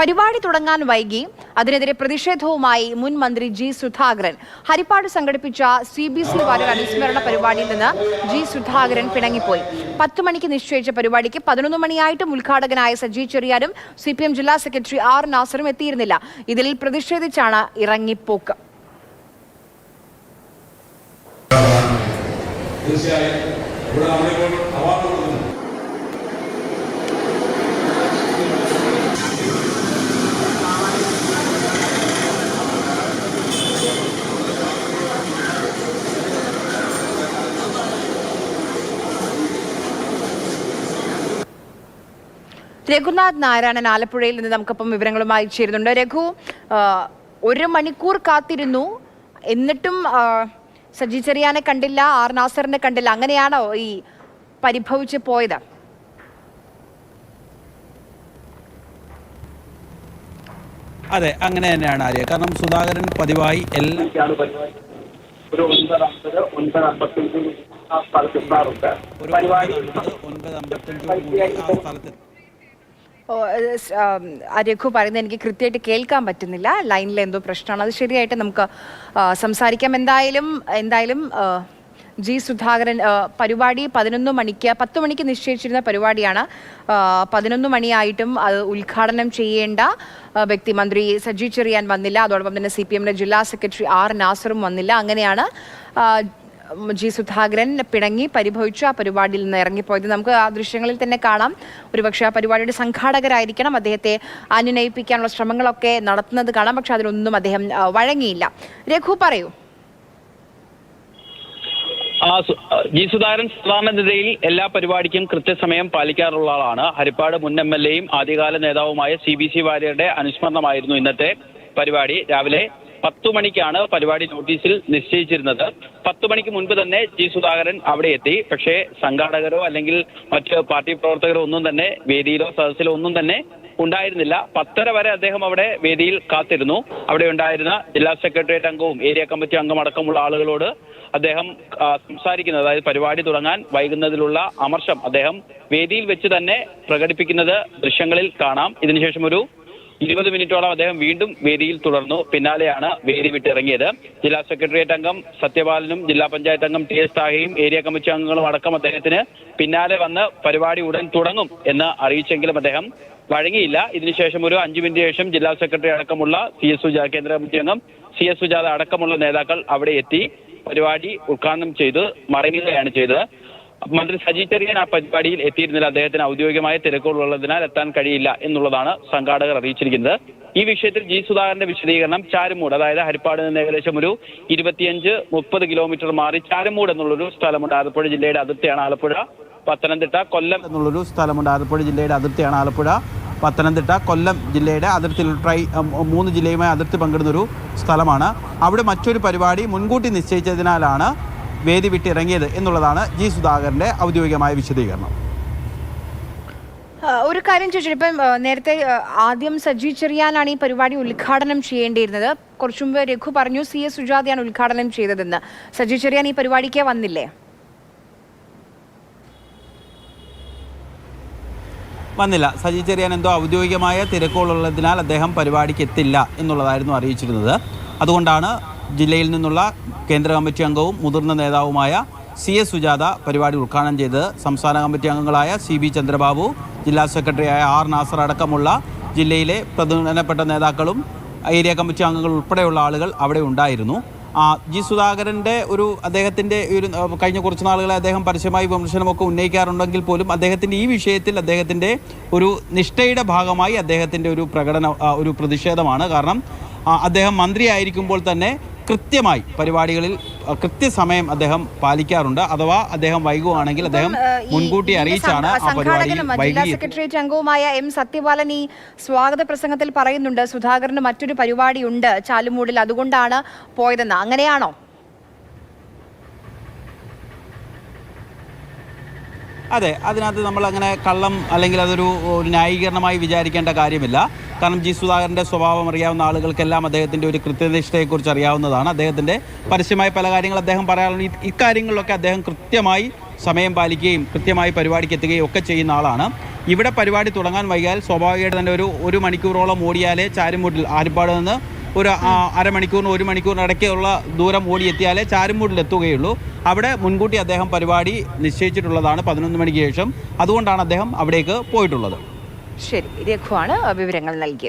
പരിപാടി തുടങ്ങാൻ വൈകി. അതിനെതിരെ പ്രതിഷേധവുമായി മുൻ മന്ത്രി ജി സുധാകരൻ. ഹരിപ്പാട് സംഘടിപ്പിച്ച സി ബി സി വാര്യർ അനുസ്മരണ പരിപാടിയിൽ നിന്ന് ജി സുധാകരൻ പിണങ്ങിപ്പോയി. പത്ത് മണിക്ക് നിശ്ചയിച്ച പരിപാടിക്ക് പതിനൊന്ന് മണിയായിട്ടും ഉദ്ഘാടകനായ സജി ചെറിയാനും സി പി എം ജില്ലാ സെക്രട്ടറി ആർ നാസറും എത്തിയിരുന്നില്ല. ഇതിൽ പ്രതിഷേധിച്ചാണ് ഇറങ്ങിപ്പോക്ക്. തീർച്ചയായും ഇവിടെ നമ്മളിപ്പോൾ അവാർഡ് രഘുനാഥ് നാരായണൻ ആലപ്പുഴയിൽ നിന്ന് നമുക്കൊപ്പം വിവരങ്ങളുമായി ചേരുന്നുണ്ട്. രഘു ഒരു മണിക്കൂർ കാത്തിരുന്നു. എന്നിട്ടും സജി ചെറിയാനെ കണ്ടില്ല ആർ നാസറിനെ കണ്ടില്ല. അങ്ങനെയാണോ ഈ പരിഭവിച്ച് പോയത്? അതെ അങ്ങനെ തന്നെയാണ് ആര്യ. കാരണം സുധാകരൻ പതിവായി എല്ലാ ഒരു ഒൻപത് അമ്പത് ഒൻപത് അമ്പത്തഞ്ച് ആ സ്ഥലത്ത് എത്താറുണ്ട്. ഒരു പരിപാടി ഒൻപത് അമ്പത്തഞ്ചോടുകൂടി ആ സ്ഥലത്ത് രഘു പറയുന്നത് എനിക്ക് കൃത്യമായിട്ട് കേൾക്കാൻ പറ്റുന്നില്ല. ലൈനിൽ എന്തോ പ്രശ്നമാണ്. അത് ശരിയായിട്ട് നമുക്ക് സംസാരിക്കാം. എന്തായാലും എന്തായാലും ജി സുധാകരൻ പരിപാടി പതിനൊന്ന് മണിക്ക് പത്ത് മണിക്ക് നിശ്ചയിച്ചിരുന്ന പരിപാടിയാണ്. പതിനൊന്ന് മണിയായിട്ടും അത് ഉദ്ഘാടനം ചെയ്യേണ്ട വ്യക്തി മന്ത്രി സജി ചെറിയാൻ വന്നില്ല. അതോടൊപ്പം തന്നെ സി പി എമ്മിന്റെ ജില്ലാ സെക്രട്ടറി ആർ നാസറും വന്നില്ല. അങ്ങനെയാണ് ജി സുധാകരൻ പിണങ്ങി പരിഭവിച്ചു ആ പരിപാടിയിൽ നിന്ന് ഇറങ്ങിപ്പോയത്. നമുക്ക് ആ ദൃശ്യങ്ങളിൽ തന്നെ കാണാം. ഒരുപക്ഷെ ആ പരിപാടിയുടെ സംഘാടകരായിരിക്കണം അദ്ദേഹത്തെ അനുനയിപ്പിക്കാനുള്ള ശ്രമങ്ങളൊക്കെ നടത്തുന്നത് കാണാം. പക്ഷെ അതിലൊന്നും അദ്ദേഹം വഴങ്ങിയില്ല. രഘു പറയൂ. ജി സുധാകരൻ സാധാരണഗതിയിൽ എല്ലാ പരിപാടിക്കും കൃത്യസമയം പാലിക്കാറുള്ള ആളാണ്. ഹരിപ്പാട് മുൻ എം എൽ എയും ആദ്യകാല നേതാവുമായ സി ബി സി വാര്യരുടെ അനുസ്മരണമായിരുന്നു ഇന്നത്തെ പരിപാടി. രാവിലെ പത്തു മണിക്കാണ് പരിപാടി നോട്ടീസിൽ നിശ്ചയിച്ചിരുന്നത്. പത്തു മണിക്ക് മുൻപ് തന്നെ ജി സുധാകരൻ അവിടെ എത്തി. പക്ഷേ സംഘാടകരോ അല്ലെങ്കിൽ മറ്റ് പാർട്ടി പ്രവർത്തകരോ ഒന്നും തന്നെ വേദിയിലോ സദസ്സിലോ ഒന്നും തന്നെ ഉണ്ടായിരുന്നില്ല. പത്തര വരെ അദ്ദേഹം അവിടെ വേദിയിൽ കാത്തിരുന്നു. അവിടെ ഉണ്ടായിരുന്ന ജില്ലാ സെക്രട്ടേറിയറ്റ് അംഗവും ഏരിയ കമ്മിറ്റി അംഗം അടക്കമുള്ള ആളുകളോട് അദ്ദേഹം സംസാരിക്കുന്നത്. അതായത് പരിപാടി തുടങ്ങാൻ വൈകുന്നതിലുള്ള അമർഷം അദ്ദേഹം വേദിയിൽ വെച്ച് തന്നെ പ്രകടിപ്പിക്കുന്നത് ദൃശ്യങ്ങളിൽ കാണാം. ഇതിനുശേഷം ഒരു ഇരുപത് മിനിറ്റോളം അദ്ദേഹം വീണ്ടും വേദിയിൽ തുടർന്നു. പിന്നാലെയാണ് വേദി വിട്ടിറങ്ങിയത്. ജില്ലാ സെക്രട്ടേറിയറ്റ് അംഗം സത്യപാലനും ജില്ലാ പഞ്ചായത്ത് അംഗം ടി എസ് താഹയും ഏരിയ കമ്മിറ്റി അംഗങ്ങളും അടക്കം അദ്ദേഹത്തിന് പിന്നാലെ വന്ന് പരിപാടി ഉടൻ തുടങ്ങും എന്ന് അറിയിച്ചെങ്കിലും അദ്ദേഹം വഴങ്ങിയില്ല. ഇതിനുശേഷം ഒരു അഞ്ചു മിനിറ്റ് ശേഷം ജില്ലാ സെക്രട്ടറി അടക്കമുള്ള സി എസ് സുജാ കേന്ദ്ര കമ്മിറ്റി അംഗം സി എസ് സുജാത അടക്കമുള്ള നേതാക്കൾ അവിടെ എത്തി പരിപാടി ഉദ്ഘാടനം ചെയ്ത് മടങ്ങുകയാണ് ചെയ്തത്. മന്ത്രി സജി ചെറിയൻ ആ പരിപാടിയിൽ എത്തിയിരുന്നില്ല. അദ്ദേഹത്തിന് ഔദ്യോഗികമായ തിരക്കുകളുള്ളതിനാൽ എത്താൻ കഴിയില്ല എന്നുള്ളതാണ് സംഘാടകർ അറിയിച്ചിരിക്കുന്നത്. ഈ വിഷയത്തിൽ ജി സുധാകരന്റെ വിശദീകരണം ചാരുമൂട് അതായത് ഹരിപ്പാട് നിന്ന് ഏകദേശം ഒരു ഇരുപത്തിയഞ്ച് മുപ്പത് കിലോമീറ്റർ മാറി ചാരുമൂട് എന്നുള്ളൊരു സ്ഥലമുണ്ട്. ആലപ്പുഴ ജില്ലയുടെ അതിർത്തിയാണ് ആലപ്പുഴ. പത്തനംതിട്ട കൊല്ലം എന്നുള്ളൊരു സ്ഥലമുണ്ട്. ആലപ്പുഴ ജില്ലയുടെ അതിർത്തിയാണ് ആലപ്പുഴ. പത്തനംതിട്ട കൊല്ലം ജില്ലയുടെ അതിർത്തിയിൽ ട്രൈ മൂന്ന് ജില്ലയുമായി അതിർത്തി പങ്കിടുന്നൊരു സ്ഥലമാണ്. അവിടെ മറ്റൊരു പരിപാടി മുൻകൂട്ടി നിശ്ചയിച്ചതിനാലാണ് വേദി വിട്ടിറങ്ങിയത് എന്നുള്ളതാണ് ജി സുധാകരന്റെ ഔദ്യോഗികമായ വിശദീകരണം. ഒരു കാര്യം ചോദിച്ചു ഇപ്പം നേരത്തെ ആദ്യം സജി ചെറിയാനാണ് ഈ പരിപാടി ഉദ്ഘാടനം ചെയ്യേണ്ടിയിരുന്നത്. കുറച്ചു മുമ്പ് രഘു പറഞ്ഞു സി എസ് സുജാതയാണ് ഉദ്ഘാടനം ചെയ്തതെന്ന്. സജി ചെറിയാൻ ഈ പരിപാടിക്ക് വന്നില്ലേ? വന്നില്ല. സജി ചെറിയാൻ എന്തോ ഔദ്യോഗികമായ തിരക്കുകളുള്ളതിനാൽ അദ്ദേഹം പരിപാടിക്ക് എത്തില്ല എന്നുള്ളതായിരുന്നു അറിയിച്ചിരുന്നത്. അതുകൊണ്ടാണ് ജില്ലയിൽ നിന്നുള്ള കേന്ദ്ര കമ്മിറ്റി അംഗവും മുതിർന്ന നേതാവുമായ സി എസ് സുജാത പരിപാടി ഉദ്ഘാടനം ചെയ്ത് സംസ്ഥാന കമ്മിറ്റി അംഗങ്ങളായ സി ബി ചന്ദ്രബാബു ജില്ലാ സെക്രട്ടറിയായ ആർ നാസർ അടക്കമുള്ള ജില്ലയിലെ പ്രധാനപ്പെട്ട നേതാക്കളും ഏരിയ കമ്മിറ്റി അംഗങ്ങൾ ഉൾപ്പെടെയുള്ള ആളുകൾ അവിടെ ഉണ്ടായിരുന്നു. ആ, ജി സുധാകരന്റെ ഒരു അദ്ദേഹത്തിന്റെ ഒരു കഴിഞ്ഞ കുറച്ച് നാളുകളെ അദ്ദേഹം പരസ്യമായി വിമർശനമൊക്കെ ഉന്നയിക്കാറുണ്ടെങ്കിൽ പോലും അദ്ദേഹത്തിന്റെ ഈ വിഷയത്തിൽ അദ്ദേഹത്തിന്റെ ഒരു നിഷ്ഠയുടെ ഭാഗമായി അദ്ദേഹത്തിന്റെ ഒരു പ്രകടന ഒരു പ്രതിഷേധമാണ്. കാരണം അദ്ദേഹം മന്ത്രിയായിരിക്കുമ്പോൾ തന്നെ കൃത്യമായി പരിപാടികളിൽ കൃത്യസമയം അദ്ദേഹം പാലിക്കാറുണ്ട്. അഥവാ അദ്ദേഹം വൈകുവാണെങ്കിൽ അദ്ദേഹം മുൻകൂട്ടി അറിയിച്ചാണ് ആ പരിപാടി സെക്രട്ടേറിയറ്റ് അംഗവുമായ എം സത്യപാലൻ ഈ സ്വാഗത പ്രസംഗത്തിൽ പറയുന്നുണ്ട്. സുധാകരന് മറ്റൊരു പരിപാടിയുണ്ട് ചാലുമൂടിൽ. അതുകൊണ്ടാണ് പോയതെന്ന്. അങ്ങനെയാണോ? അതെ അതിനകത്ത് നമ്മൾ അങ്ങനെ കള്ളം അല്ലെങ്കിൽ അതൊരു ന്യായീകരണമായി വിചാരിക്കേണ്ട കാര്യമില്ല. കാരണം ജി സുധാകരന്റെ സ്വഭാവം അറിയാവുന്ന ആളുകൾക്കെല്ലാം അദ്ദേഹത്തിന്റെ ഒരു കൃത്യനിഷ്ഠയെക്കുറിച്ച് അറിയാവുന്നതാണ്. അദ്ദേഹത്തിന്റെ പരസ്യമായ പല കാര്യങ്ങൾ അദ്ദേഹം പറയാറുണ്ട്. ഇക്കാര്യങ്ങളിലൊക്കെ അദ്ദേഹം കൃത്യമായി സമയം പാലിക്കുകയും കൃത്യമായി പരിപാടിക്ക് എത്തുകയും ഒക്കെ ചെയ്യുന്ന ആളാണ്. ഇവിടെ പരിപാടി തുടങ്ങാൻ വൈകിയാൽ സ്വാഭാവികമായിട്ട് തന്നെ ഒരു ഒരു മണിക്കൂറോളം ഓടിയാലേ ചാരുമൂട്ടിൽ ആരിപ്പാട് നിന്ന് ഒരു അരമണിക്കൂറിന് ഒരു മണിക്കൂറിന് ഇടയ്ക്കുള്ള ദൂരം ഓടിയെത്തിയാലേ ചാരുമൂട്ടിൽ എത്തുകയുള്ളൂ. അവിടെ മുൻകൂട്ടി അദ്ദേഹം പരിപാടി നിശ്ചയിച്ചിട്ടുള്ളതാണ് പതിനൊന്ന് മണിക്ക് ശേഷം. അതുകൊണ്ടാണ് അദ്ദേഹം അവിടേക്ക് പോയിട്ടുള്ളത്. ശരി രഘുവാണ് വിവരങ്ങൾ നൽകിയത്.